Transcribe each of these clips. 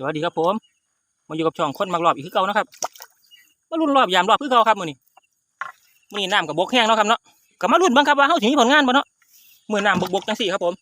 สวัสดีครับผมมาอยู่กับช่องคนมักรอบอีกคือเก่านะครับมารุ่นรอบยามรอบคือเก่าครับมือนี้มือนี้น้ำกับบกแห้งเนาะครับเนาะก็มารุ่นบ้างครับว่าเฮาสิมีผลงานบ่เนาะมือน้ำบกบกจังซี่ครับผม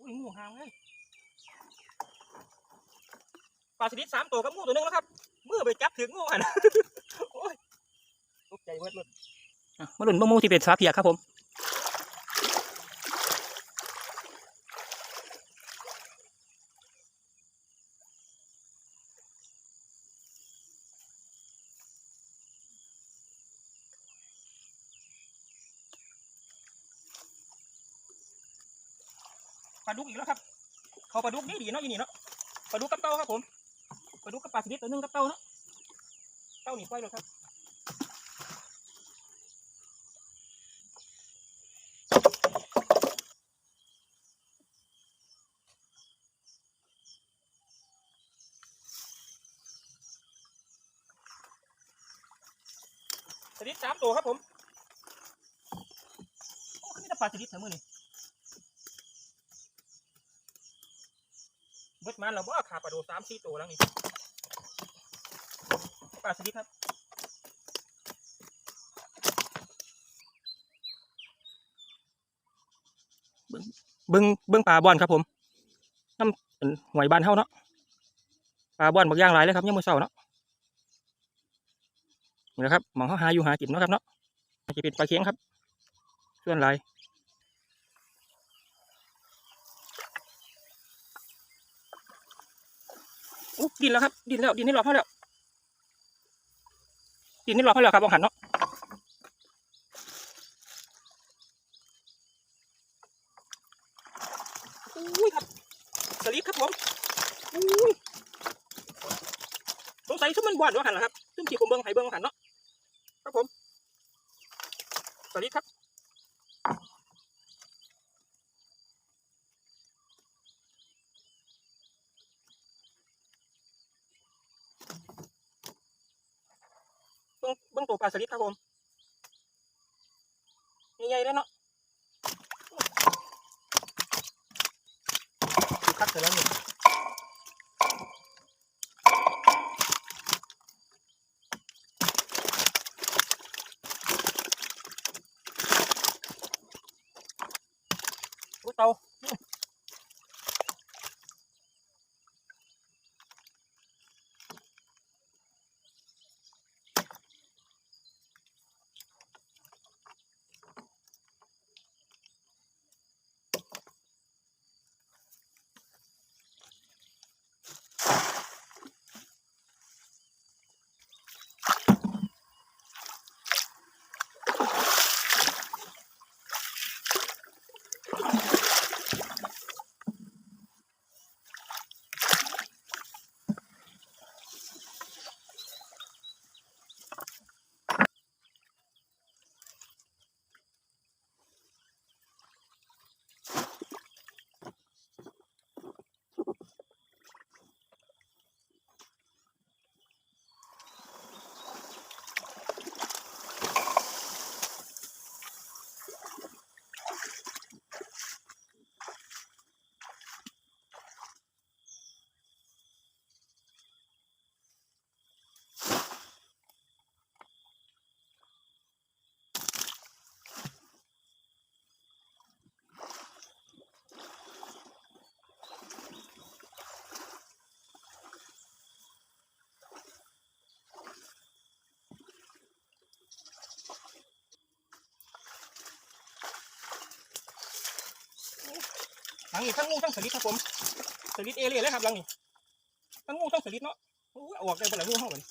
อุ้ยงูหางเลยปลาสลิดสามตัวกับงูตัวหนึงแล้วครับมือไปจับถึงงูหันโอ้ยตกใจเบิดเลยอะมารุ่นเบ่งมูที่เป็นสาเพียครับผม ปลาดุกอีกแล้วครับ เขาปลาดุกนี่ดีเนาะอีนี่เนาะปลาดุกกับเต้าครับผมปลาดุกกับปลาสลิดตัวหนึงกับเต้าเนาะเต้านี่ปล่อยแล้วครับสลิดสามตัวครับผมโอ้คือมีแต่ปลาสลิดเสมอนี่ เบิดมันเราบ่ขาปลาโดสามสี่ตัวแล้วนี่ปลาสลิดครับเบิ้งเบิ้งเบิ้งปลาบอนครับผมน้ำเป็นหวยบานเท่าเนาะปลาบอนบางอย่างหลายเลยครับยังมือเศร้าเนาะนี่นะครับหมองเขาหาอยู่หาจิบเนาะครับเนาะจะเป็นปลาเค็งครับส่วนหลาย อุ๊ดินแล้วครับ ดินแล้ว ดินนี่หลอกเขาแล้ว ดินนี่หลอกเขาแล้วครับบองหันเนาะอุ้ยครับสลิดครับผมอุ้ยสงสัยชุดมันบวชว่าหันเหรอครับซึ่งที่ผมเบิ้งไห้เบิ้งหันเนาะครับผมสลิดครับเบิ้งเบิ้งตัวปลาสลิดครับผมใหญ่ๆเลยเนาะคักเสร็จแล้วนี่ ทั้งนี้ทั้งงูทั้งสลิดครับผมสลิดเอเลี่ยเลยครับหลังนี้ทั้งงูทั้งสลิดเนาะโอ้ยออกได้ปลางูเฮาเหมือน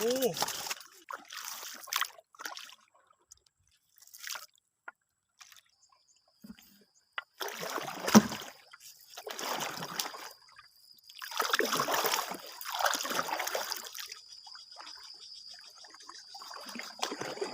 งู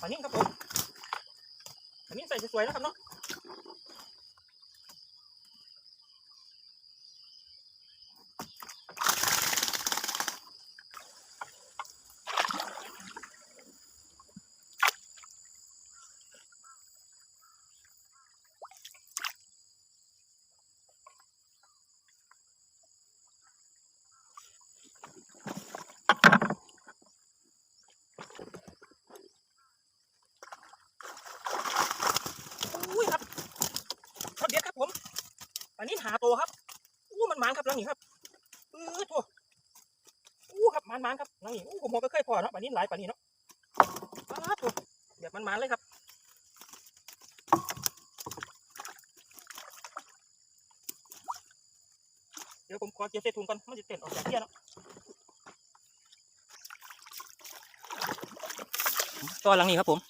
อันนี้ครับผมอันนี้ใส่สวยๆนะครับเนาะอุ้ยครับช็อตเด็ดครับผมอันนี้หาตัวครับอู้ มันหมานครับนังนี่ครับออตัวอู้ครับมานมานครับนังนี่อู้ผมมองก็เคยพอเนาะป่านนี้หลายปานนี้เนาะอ้าตัวแบบมันมานเลยครับเดี๋ยวผมขอเก็บใส่ถุงก่อนมันจะเต้นออกจากเที่ยเนาะตัวหลังนี้ครับผม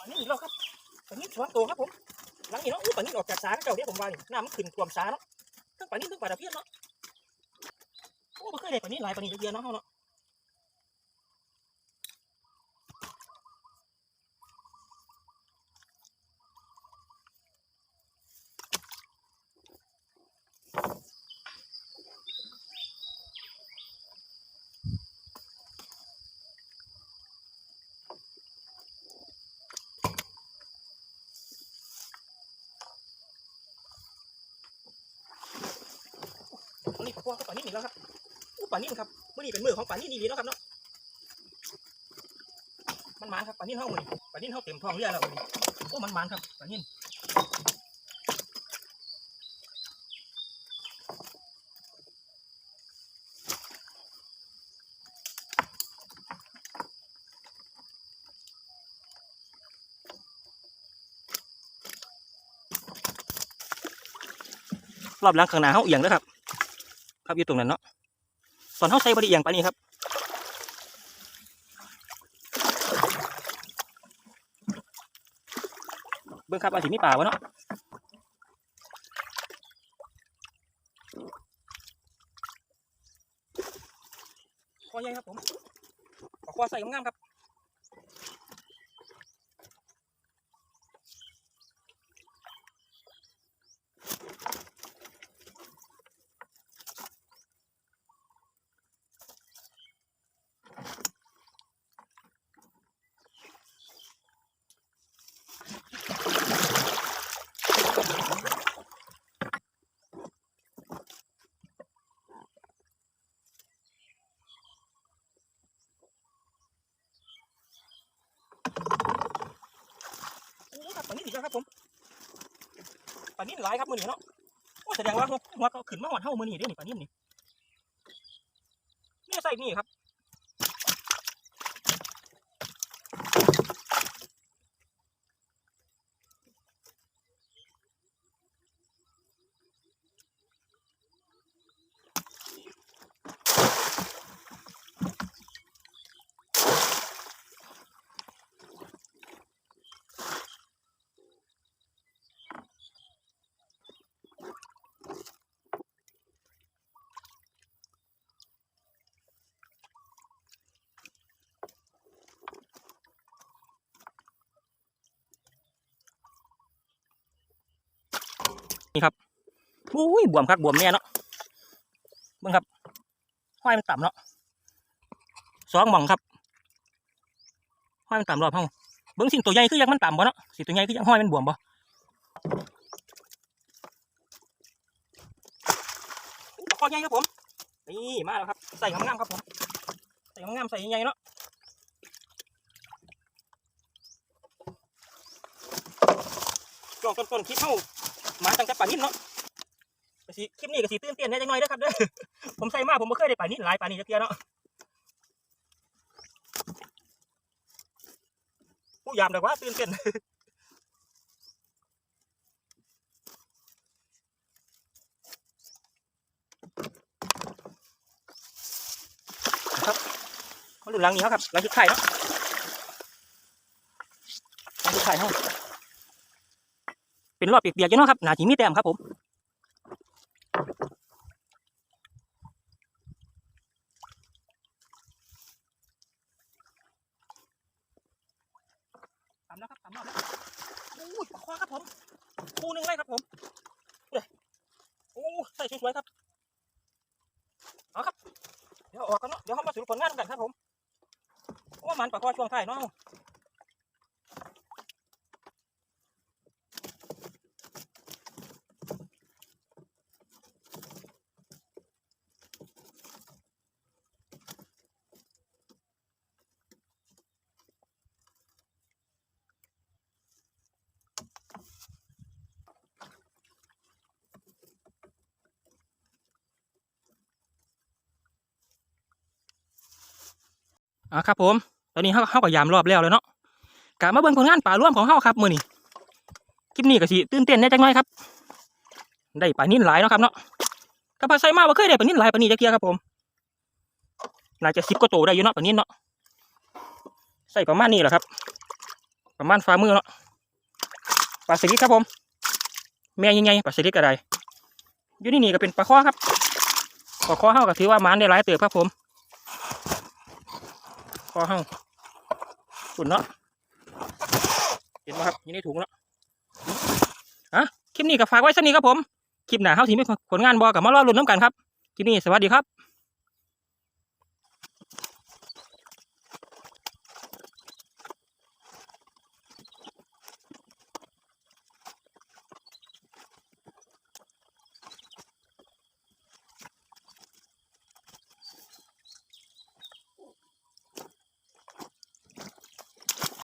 อันนี้อีกแล้วครับ อันนี้สวตครับผมหลังนี้เนาะอู้ปันนี้ออกจากสาเก่าเดี๋ยผมว่านี่น้ำมันขึ้นท่วมสาเนาะทั้งปันนี้ทั้งปลาตะเพียนเนาะโอ้ไม่เคยได้ปันนี้หลายปันนี้เยอะๆเนาะเฮาเนาะ อันนี้พวกป่านิ่มอีกแล้วครับอู้ป่านิ่มครับเมื่อนี้เป็นมือของป่านิ่มดีๆเนาะครับเนาะมันหมานครับป่านิ่มเท่ามือป่านิ่มเท่าเต็มท้องเรือแล้วมือโอ้มันหมานครับป่านิ่มรอบหลังข้างหน้าเขาเอียงแล้วครับ ครับอยู่ตรงนั้นเนาะตอนเขาใส่บไดเอียงไปานนี่ครับเบิ่งครับอาจสิมีป่าวะเนาะคอใหญ่ครับผมขอคอใส่งามครับ โอีกแล้วครับผมปลานิ่มหลายครับมือหนีเนาะโอ้แสดงว่าหัวหัวก็ขึ้นมาหอดเท่ามือหนีได้หนิปลานิ่มนี่นี่ใส่นี่ครับโอ้ยบวมครับบวมแน่เนาะเบิ่งครับห้อยมันต่ำเนาะสองหม่องครับห้อยมันต่ำรอบเฮาเบิ่งสิ่งตัวใหญ่คือยังมันต่ำบ่เนาะสิ่งตัวใหญ่คือยังห้อยมันบวมบ่อู้คอใหญ่ครับผมนี่มาแล้วครับใส่งามๆครับผมใส่งามๆใส่ใหญ่ๆเนาะช่วงต้นๆคลิปเฮามาตั้งแต่ป่านนี้เนาะ ก็สิคลิปนี้ก็สิตื่นเต้นแน่จังหน่อยเด้อครับเด้อผมใส่มาผมบ่เคยได้ปลานิดหลายปลานี้จักเที่ยเนาะผู้ยามแต่ว่าตื่นเต้นนะครับเขาดูหลังนี้เขาครับลังชุดไข่เนาะลังชุดไข่เขาะเป็นรอบเปียกๆอยู่เนาะครับหนาจีมีแต้มครับผมแล้วครับตามแล้วโอ้ยปลาคว้าครับผมคู่หนึ่งเลยครับผมเด้โอ้ใส่วยๆครับ เอาครับ เดี๋ยวออกกันเนาะ เดี๋ยวเขามาสรุปผลงานกันครับผมว่ามันปะคอช่วงท้ายเนาะ อะครับผม ตอนนี้เขาเขาก็ยามรอบแล้วเลยเนาะกะมาเบิ่งผลงานป่าร่วมของเขาครับมือนี้คลิปนี้ก็สิตื่นเต้นแน่จักหน่อยครับ ได้ปลานิ่นหลายเนาะครับเนาะกระพาใส่มาบ่เคยได้ปลานิ่นหลายปลานี้จักเที่ยครับผมน่าจะสิบกว่าโตได้อยู่เนาะปลานิ่นเนาะใส่ประมาณนี้แหละครับ ประมาณฝ่ามือเนาะปลาสลิดครับผม แม่ยังไงปลาสลิดก็ได้อยู่นี่นี่ก็เป็นปลาข้อครับปลาข้อเฮาก็ถือว่ามันได้หลายเติบครับผม คอเฮาฝุ่นเนาะเห็นไหมครับอยู่ในถุงแล้วอะคลิปนี้ก็ฝากไว้สักนี้ครับผม คลิปหน้าเฮาสิมีผลงานบอกับมารอลุ้นน้ำกันครับคลิปนี้สวัสดีครับ